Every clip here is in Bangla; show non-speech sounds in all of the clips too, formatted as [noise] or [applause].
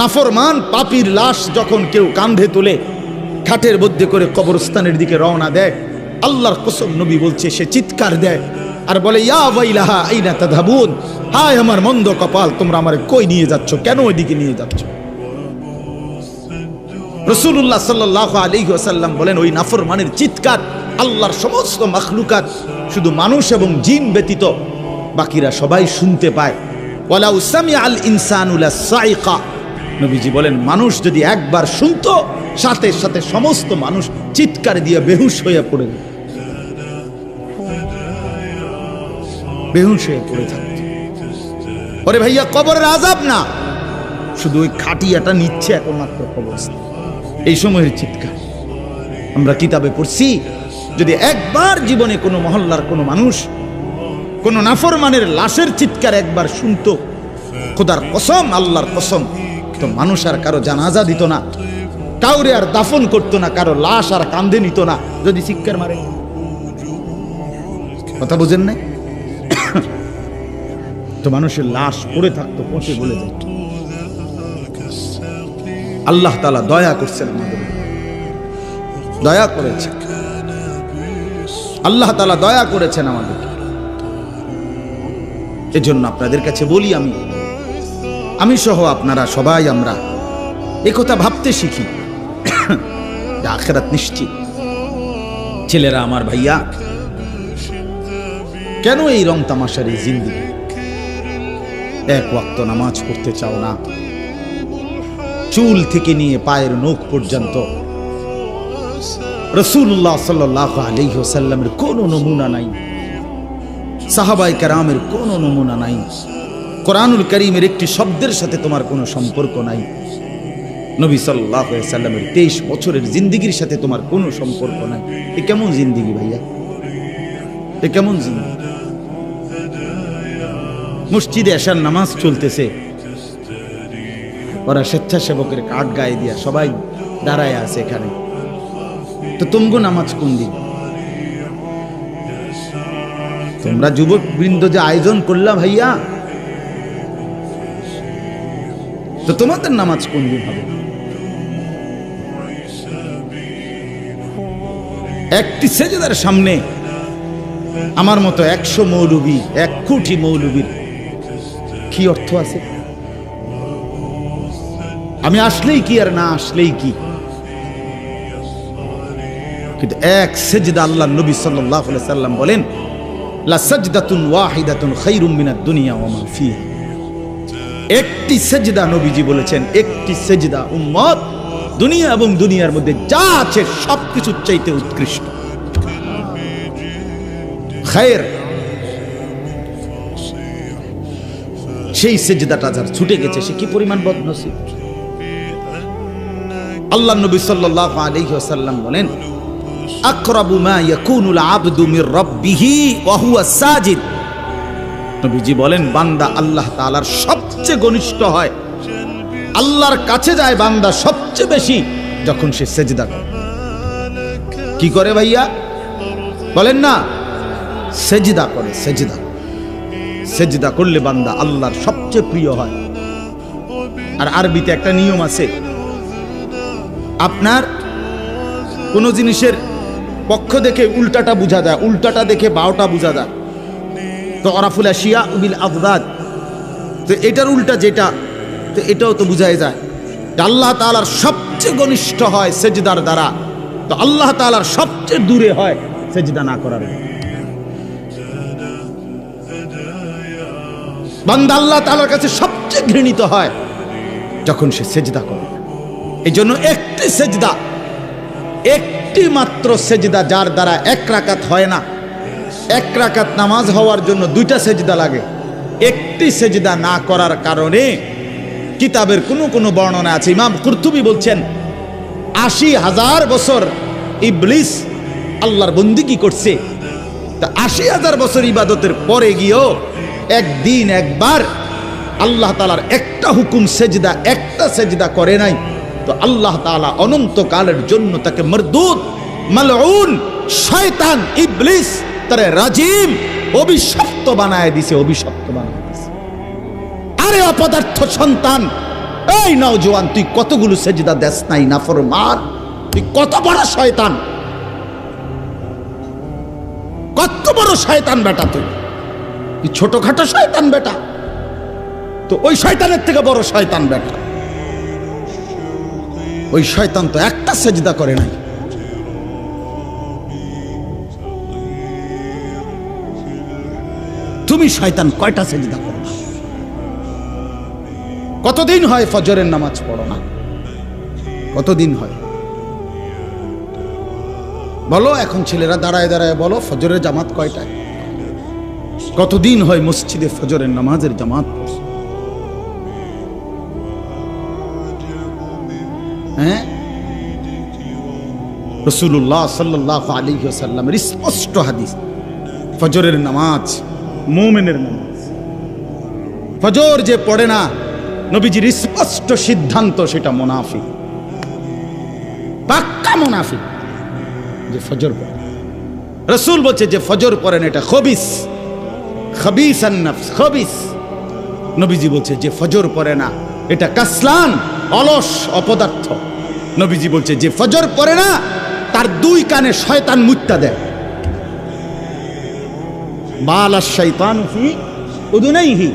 নাফরমান পাপির লাশ যখন কেউ কান্ধে তোলে খাটের মধ্যে করে কবরস্থানের দিকে রওনা দেয়, আল্লাহর কসম নবী বলছে, সে চিৎকার দেয় আর বলে, ইয়া হায় আমার মন্দ কপাল, তোমরা আমার কই নিয়ে যাচ্ছ? কেন ওইদিকে নিয়ে যাচ্ছ? রসুল্লাহ সাল্লাহ আলী আসাল্লাম বলেন, ওই নাফরমানের চিৎকার আল্লাহর সমস্ত মাখলুকাত শুধু মানুষ এবং জিন ব্যতীত বাকিরা সবাই শুনতে পায়। ওয়ালা উসামি আল ইনসানুল্লাহ সাইকা নবীজি বলেন, মানুষ যদি একবার শুনতো, সাথে সাথে সমস্ত মানুষ চিৎকার দিয়ে বেহুশ হয়ে পড়ে। বেহুশ হয়ে পড়ে থাকত। ওরে ভাইয়া, কবরের আজাব না। শুধু ওই খাটিয়াটা নিচ্ছে একমাত্র কবরস্থান। এই সময়ের চিৎকার। আমরা কিতাবে পড়ছি, যদি একবার জীবনে কোনো মহল্লার কোনো মানুষ কোনো নাফরমানের লাশের চিৎকার একবার শুনতো, খোদার কসম, আল্লাহর কসম মানুষ আর কারও জানাজা দিত না। কাউরে আর দাফন করতো না, কারও লাশ আর কান্দে নিত না। যদি চিৎকার মারে। কথা বুঝেন নাই? তো মানুষের লাশ পড়ে থাকতো, পচে বলে যেত। আল্লাহ তালা দয়া করছেন আমাদের। দয়া করেছেন আল্লাহ তালা দয়া করেছেন আমাদের। এজন্য আপনাদের কাছে বলি আমি আমি সহ আপনারা সবাই আমরা একথা ভাবতে শিখি। [coughs] আখেরাত নিশ্চিত। ছেলেরা আমার ভাইয়া, কেন এই রং তামাশার এই জিন্দিগি এক ওয়াক্ত নামাজ পড়তে চাও না? চুল থেকে নিয়ে পায়ের নখ পর্যন্ত রসুল্লাহ সাল্লাহ আলহ্লামের কোনো নমুনা নাই। সাহাবাই কারামের কোনো নমুনা নাই। কোরআনুল করিমের একটি শব্দের সাথে তোমার কোনো সম্পর্ক নাই। নবী সাল্লাহ সাল্লামের তেইশ বছরের জিন্দিগির সাথে তোমার কোনো সম্পর্ক নাই। এ কেমন জিন্দিগি ভাইয়া? এ কেমন জিন্দিগি? মসজিদে আসার নামাজ চলতেছে। ওরা স্বেচ্ছাসেবকের কাঠ গায়ে দিয়া সবাই দাঁড়ায় আছে এখানে। তো তুমগো নামাজ কোন দিন? তোমরা যুবক বৃন্দ যে আয়োজন করলা ভাইয়া তো তোমাদের নামাজ কোন দিন হবে একটি সেজেদার সামনে আমার মতো একশো মৌলবী, এক কোটি মৌলবীর কি অর্থ আছে? আমি আসলেই কি আর না আসলেই কি? কিন্তু এক সেজদা আল্লাহ নবী আলাইহি সাল্লাম বলেন, লা সাজদাতুন ওয়াহিদাতুন খায়রুম মিনাদ দুনিয়া ওয়া মা ফিহা। একটি সেজদা নবীজি বলেছেন, একটি সেজদা উম্মত দুনিয়া এবং দুনিয়ার মধ্যে যা আছে সবকিছুর চাইতে উৎকৃষ্ট। খায়ের, সেই সেজদাটা যার ছুটে গেছে, সে কি পরিমাণ বদনসিব? আল্লাহ নবী সাল্লাল্লাহু আলাইহি ওয়াসাল্লাম বলেন, আকরাবু মা ইয়াকুনুল আবদু মির রাব্বিহি ওয়া হুয়া সাজিদ। নবীজি বলেন, বান্দা আল্লাহ তাআলার সবচেয়ে ঘনিষ্ঠ হয়। আল্লাহর কাছে যায় বান্দা সবচেয়ে বেশি যখন সে সেজদা করে। কি করে ভাইয়া? বলেন না, সেজদা করে, সেজদা। সেজদা করলে বান্দা আল্লাহর সবচেয়ে প্রিয় হয়। আর আরবিতে একটা নিয়ম আছে, আপনার কোনো জিনিসের পক্ষ দেখে উল্টাটা বোঝা যায়, উল্টাটা দেখে বারোটা বোঝা যায়। তো অরাফুল আশিয়া উবিল আবদাদ তো এটার উল্টা যেটা, তো এটাও তো বোঝাই যায়। আল্লাহ তালার সবচেয়ে ঘনিষ্ঠ হয় সেজদার দ্বারা। তো আল্লাহ তালার সবচেয়ে দূরে হয় সেজদা না করার। বান্দা আল্লাহ তালার কাছে সবচেয়ে ঘৃণিত হয় যখন সে সেজদা করে। এই জন্য একটি সেজদা, একটি মাত্র সেজদা যার দ্বারা এক রাকাত হয় না। এক রাকাত নামাজ হওয়ার জন্য দুইটা সেজদা লাগে। একটি সেজদা না করার কারণে কিতাবের কোনো কোনো বর্ণনা আছে। ইমাম কুর্তুবি বলছেন, আশি হাজার বছর ইবলিস আল্লাহর বন্দিগি করছে? তা আশি হাজার বছর ইবাদতের পরে গিয়েও একদিন একবার আল্লাহ তালার একটা হুকুম সেজদা, একটা সেজদা করে নাই। তো আল্লাহ তালা অনন্তকালের জন্য তাকে মরদুদ মালউন, শয়তান, ইবলিস তারে রাজিম অভিশপ্ত বানায় দিছে, অভিশপ্ত বানায় দিছে। আরে অপদার্থ সন্তান, এই নওজোয়ান তুই কতগুলো সেজদা দেস নাই, নাফরমান? তুই কত বড় শয়তান? কত বড় শয়তান বেটা তুই? তুই ছোটখাটো শয়তান বেটা? তো ওই শয়তানের থেকে বড় শয়তান বেটা। ওই শয়তান তো একটা সেজদা করে নাই। তুমি শয়তান কয়টা সেজদা করো? না? কতদিন হয় ফজরের নামাজ পড়ো না? কতদিন হয়? বলো, এখন ছেলেরা দাঁড়ায় দাঁড়ায় বলো, ফজরের জামাত কয়টায়? কতদিন হয় মসজিদে ফজরের নামাজের জামাত হ্যাঁ? রসুল্লাহ সাল্লাহ আলী সাল্লামের স্পষ্ট হাদিস, ফজরের নামাজ মোমেনের নামাজ ফজর যে পড়ে না, নবীজির স্পষ্ট সিদ্ধান্ত সেটা মোনাফি পাক্কা মোনাফি যে ফজর পড়ে। রসুল বলছে যে ফজর পড়েন এটা খবিস। খবিস খবিস। নবীজি বলছে যে ফজর পড়ে না, এটা কাসলান, অলস অপদার্থ। নবীজি বলছে যে ফজর পড়ে না, তার দুই কানে শয়তান মুত্তা দেয় উদুনাইহি।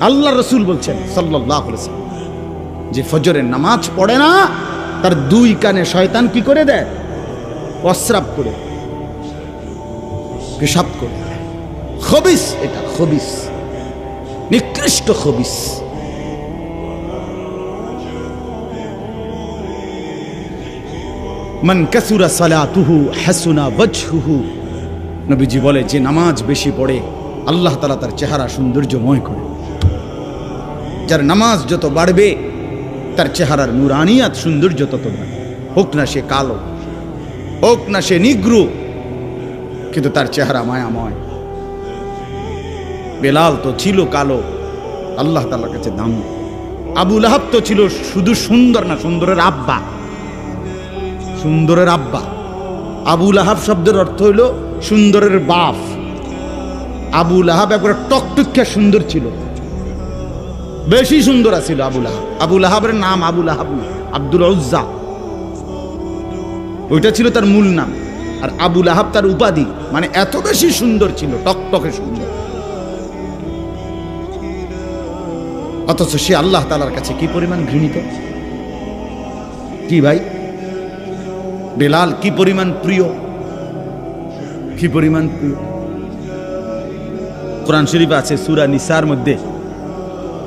আল্লাহ রসুল বলছেন সাল্লাহ যে ফজরের নামাজ পড়ে না, তার দুই কানে শয়তান কি করে দেয়? প্রস্রাব করে পেশাব করে খবিস এটা, খবিস। নিকৃষ্ট খবিস। মান কাসুরা সালাতুহু হাসুনা ওয়াজহুহু। নবীজি বলে, যে নামাজ বেশি পড়ে, আল্লাহ তালা তার চেহারা সৌন্দর্যময় করে। যার নামাজ যত বাড়বে, তার চেহারার নুরানিয়াত সৌন্দর্য তত বাড়বে। হোক না সে কালো, হোক না সে নিগ্রু, কিন্তু তার চেহারা মায়াময়। বেলাল তো ছিল কালো, আল্লাহ তালার কাছে দাম। আবুল আহাব তো ছিল শুধু সুন্দর না, সুন্দরের আব্বা। সুন্দরের আব্বা। আবুল আহাব শব্দের অর্থ হইল সুন্দরের বাপ। আবুল আহাব একবার টকটুকিয়া সুন্দর ছিল। বেশি সুন্দর আছিল আবুল আহাব আবুল আহাবের নাম আবুল আহাব আব্দুল উজ্জা। ওইটা ছিল তার মূল নাম। আর আবুল আহাব তার উপাধি। মানে এত বেশি সুন্দর ছিল টকটকে সুন্দর। অথচ সে আল্লাহ তালার কাছে কি পরিমাণ ঘৃণিত? কি ভাই? বেলাল কি পরিমাণ প্রিয়? কি পরিমাণ কোরআন শরীফ আছে সুরা নিসার মধ্যে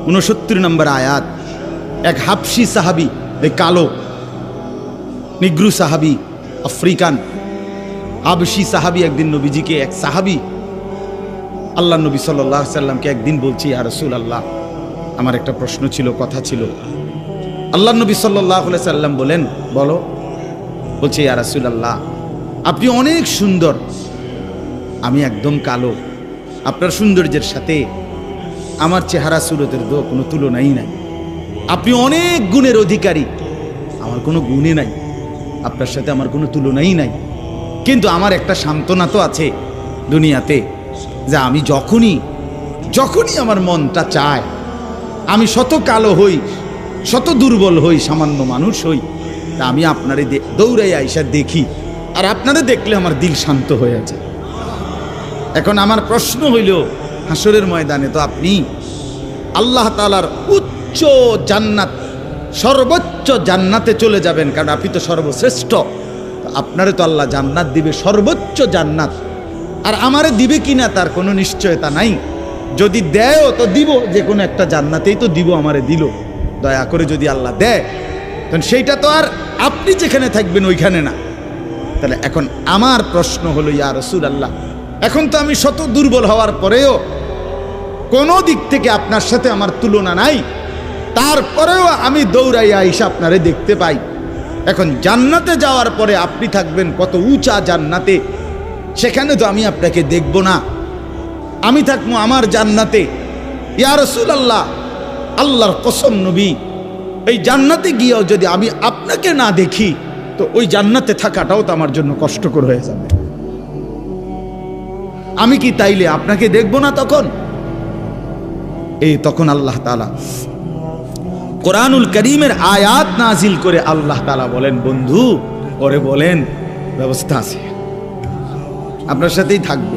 উনসত্তর নম্বর আয়াত। এক হাফসি সাহাবি, এই কালো, নিগ্রু সাহাবি, আফ্রিকান হাবসি সাহাবি একদিন নবীজিকে, এক সাহাবি, আল্লাহ নবী সাল্লাহ সাল্লামকে একদিন বলছি আর রসুল আল্লাহ আমার একটা প্রশ্ন ছিল, কথা ছিল। আল্লাহ নবী সাল্লাহ সাল্লাম বলেন, বলো। বলছে, ইয়া রাসূলুল্লাহ, আপনি অনেক সুন্দর আমি একদম কালো। আপনার সৌন্দর্যের সাথে আমার চেহারা সুরতের দো কোনো তুলনাই নাই। আপনি অনেক গুণের অধিকারী। আমার কোনো গুণে নাই। আপনার সাথে আমার কোনো তুলনাই নাই। কিন্তু আমার একটা সান্ত্বনা তো আছে দুনিয়াতে, যে আমি যখনই যখনই আমার মনটা চায়, আমি শত কালো হই, শত দুর্বল হই, সামান্য মানুষ হই, তা আমি আপনারে দৌড়াই আইসা দেখি। আর আপনারা দেখলে আমার দিল শান্ত হয়ে যায়। এখন আমার প্রশ্ন হইল হাসরের ময়দানে তো আপনি আল্লাহ তালার উচ্চ জান্নাত, সর্বোচ্চ জান্নাতে চলে যাবেন, কারণ আপনি তো সর্বশ্রেষ্ঠ। আপনারে তো আল্লাহ জান্নাত দিবে, সর্বোচ্চ জান্নাত। আর আমারে দিবে কিনা তার কোনো নিশ্চয়তা নাই। যদি দেয়ও, তো দিব, যে কোনো একটা জান্নাতেই তো দিব, আমারে দিল। দয়া করে যদি আল্লাহ দেয়, তখন সেইটা তো আর আপনি যেখানে থাকবেন, ওইখানে না। তাহলে এখন আমার প্রশ্ন হলো, ইয়া রসুল আল্লাহ এখন তো আমি শত দুর্বল হওয়ার পরেও কোনো দিক থেকে আপনার সাথে আমার তুলনা নাই। তারপরেও আমি দৌড়াইয়া আইসা আপনারে দেখতে পাই। এখন জান্নাতে যাওয়ার পরে আপনি থাকবেন কত উঁচা জান্নাতে, সেখানে তো আমি আপনাকে দেখব না। আমি থাকব আমার জান্নাতে। ইয়া রসুল আল্লাহ আল্লাহর কসম নবী, এই জান্নাতে গিয়েও যদি আমি আপনাকে না দেখি, তো ওই জান্নাতে থাকাটাও তো আমার জন্য কষ্টকর হয়ে যাবে। আমি কি তাইলে আপনাকে দেখব না তখন এই তখন আল্লাহ তালা কোরআনুল করিমের আয়াত নাজিল করে আল্লাহ তালা বলেন বন্ধু ওরে বলেন ব্যবস্থা আছে আপনার সাথেই থাকবে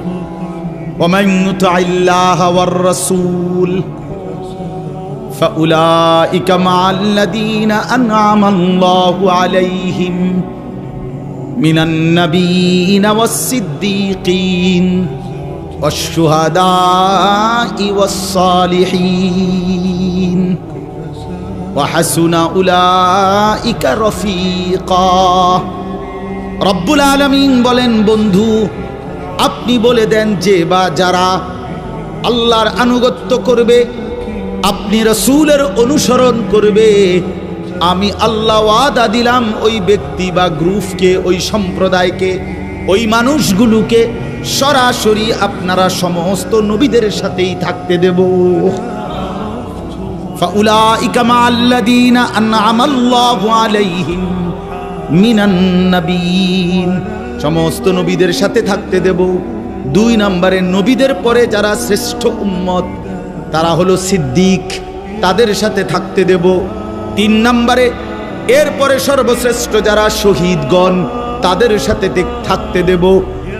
ومن يطع الله والرسول فأولئك مع الذين أنعم الله عليهم من النبيين والصديقين والشهداء والصالحين وحسن أولئك رفيقا রব্বুল আলমিন বলেন বন্ধু আপনি বলে দেন যে বা যারা আল্লাহর আনুগত্য করবে আপনি রসুলের অনুসরণ করবে আমি আল্লাহ ওয়াদা দিলাম ওই ব্যক্তি বা গ্রুপকে ওই সম্প্রদায়কে ওই মানুষগুলোকে সরাসরি আপনারা সমস্ত নবীদের সাথেই থাকতে দেব فأولئك مع الذين أنعم الله عليهم মিনান নবীন সমস্ত নবীদের সাথে থাকতে দেব দুই নম্বরে নবীদের পরে যারা শ্রেষ্ঠ উম্মত তারা হলো সিদ্দিক তাদের সাথে থাকতে দেব তিন নম্বরে এরপরে সর্বশ্রেষ্ঠ যারা শহীদগণ তাদের সাথে দেখ- থাকতে দেব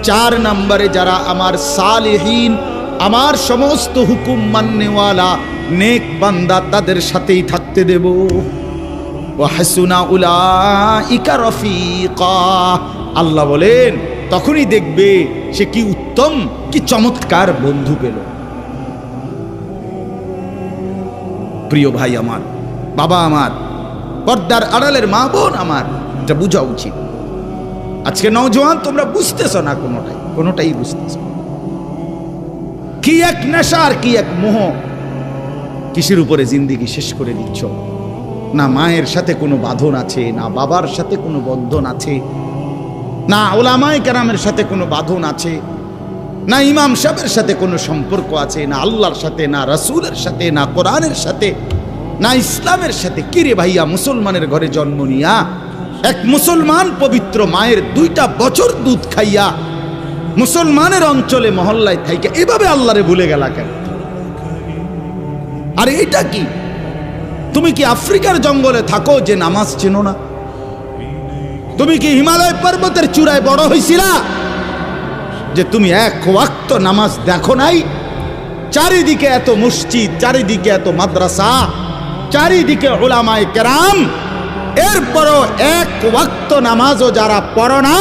চার নম্বরে যারা আমার সালেহীন, আমার সমস্ত হুকুম মান্যওয়ালা, নেক বান্দা তাদের সাথেই থাকতে দেব। রফিকা। আল্লাহ বলেন, তখনই দেখবে সে কি উত্তম, কি চমৎকার বন্ধু পেল। প্রিয় ভাই আমার, বাবা আমার, পর্দার আড়ালের মা বোন আমার, এটা বোঝা উচিত। আজকে নওজোয়ান, তোমরা বুঝতেছ না কোনোটাই কোনোটাই বুঝতেছ কি এক নেশা আর কি এক মোহ। কিসের উপরে জিন্দিগি শেষ করে দিচ্ছ? না মায়ের সাথে কোনো বাঁধন আছে, না বাবার সাথে কোনো বন্ধন আছে, না ওলামায় কেরামের সাথে কোনো বাঁধন আছে, না ইমাম সাহেবের সাথে কোনো সম্পর্ক আছে, না আল্লাহর সাথে, না রসুলের সাথে, না কোরআনের সাথে, না ইসলামের সাথে। কিরে ভাইয়া, মুসলমানের ঘরে জন্ম নিয়া এক মুসলমান পবিত্র মায়ের দুইটা বছর দুধ খাইয়া মুসলমানের অঞ্চলে, মহল্লায় থাইকে, এভাবে আল্লাহরে ভুলে গেলা কেন? আর এটা কি? তুমি কি আফ্রিকার জঙ্গলে থাকো যে নামাজ চেনো না? তুমি কি হিমালয় পর্বতের চূড়ায় বড় হয়েছিলা যে তুমি এক ওয়াক্ত নামাজ দেখো নাই? চারিদিকে এত মসজিদ, চারিদিকে এত মাদ্রাসা, চারিদিকে ওলামায় কেরাম এরপরও এক ওয়াক্ত নামাজও যারা পড়ো না,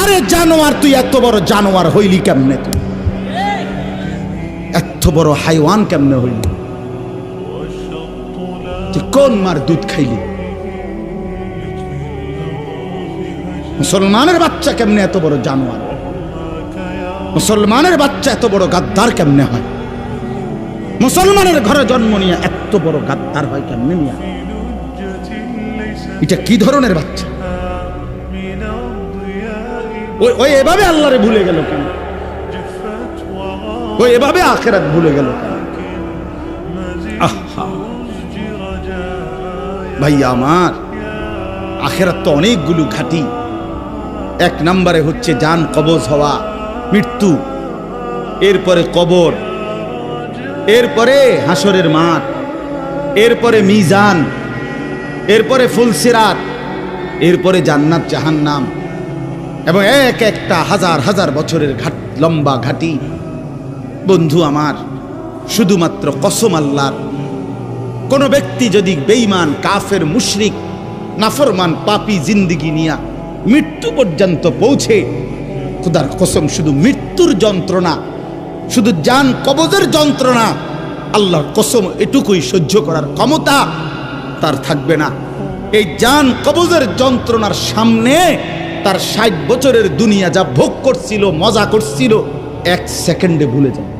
আরে জানোয়ার, তুই এত বড় জানোয়ার হইলি কেমনে তুই? এত বড় হাইওয়ান কেমনে হইলি? কোন মার দুধ খাইলি? মুসলমানের বাচ্চা কেমনে এত বড় জানোয়ার? মুসলমানের বাচ্চা এত বড় গাদ্দার কেমনে হয়? মুসলমানের ঘরে জন্ম নিয়ে এত বড় গাদ্দার হয় কেমনে নিয়ে এটা কি ধরনের বাচ্চা? ওই ওই এভাবে আল্লাহরে ভুলে গেল কেন? ওই এভাবে আখেরাত ভুলে গেল ভাইয়া আমার, আখেরাত তো অনেকগুলো ঘাটি। এক নম্বরে হচ্ছে যান, কবজ হওয়া, মৃত্যু। এরপরে কবর। এরপরে হাসরের মাঠ। এরপরে মিজান। এরপরে ফুলসিরাত এরপরে জান্নাত জাহান্নাম, এবং এক একটা হাজার হাজার বছরের ঘাট, লম্বা ঘাটি। বন্ধু আমার, শুধুমাত্র কসম আল্লাহর, কোনো ব্যক্তি যদি বেঈমান, কাফের, মুশরিক, নাফরমান, পাপি জিন্দিগি নিয়া মৃত্যু পর্যন্ত পৌঁছে, খুদার কসম শুধু মৃত্যুর যন্ত্রণা, শুধু যান কবজের যন্ত্রণা, আল্লাহর কসম এটুকুই সহ্য করার ক্ষমতা তার থাকবে না। এই যান কবজের যন্ত্রণার সামনে তার ষাট বছরের দুনিয়া যা ভোগ করছিল, মজা করছিল, এক সেকেন্ডে ভুলে যাবে।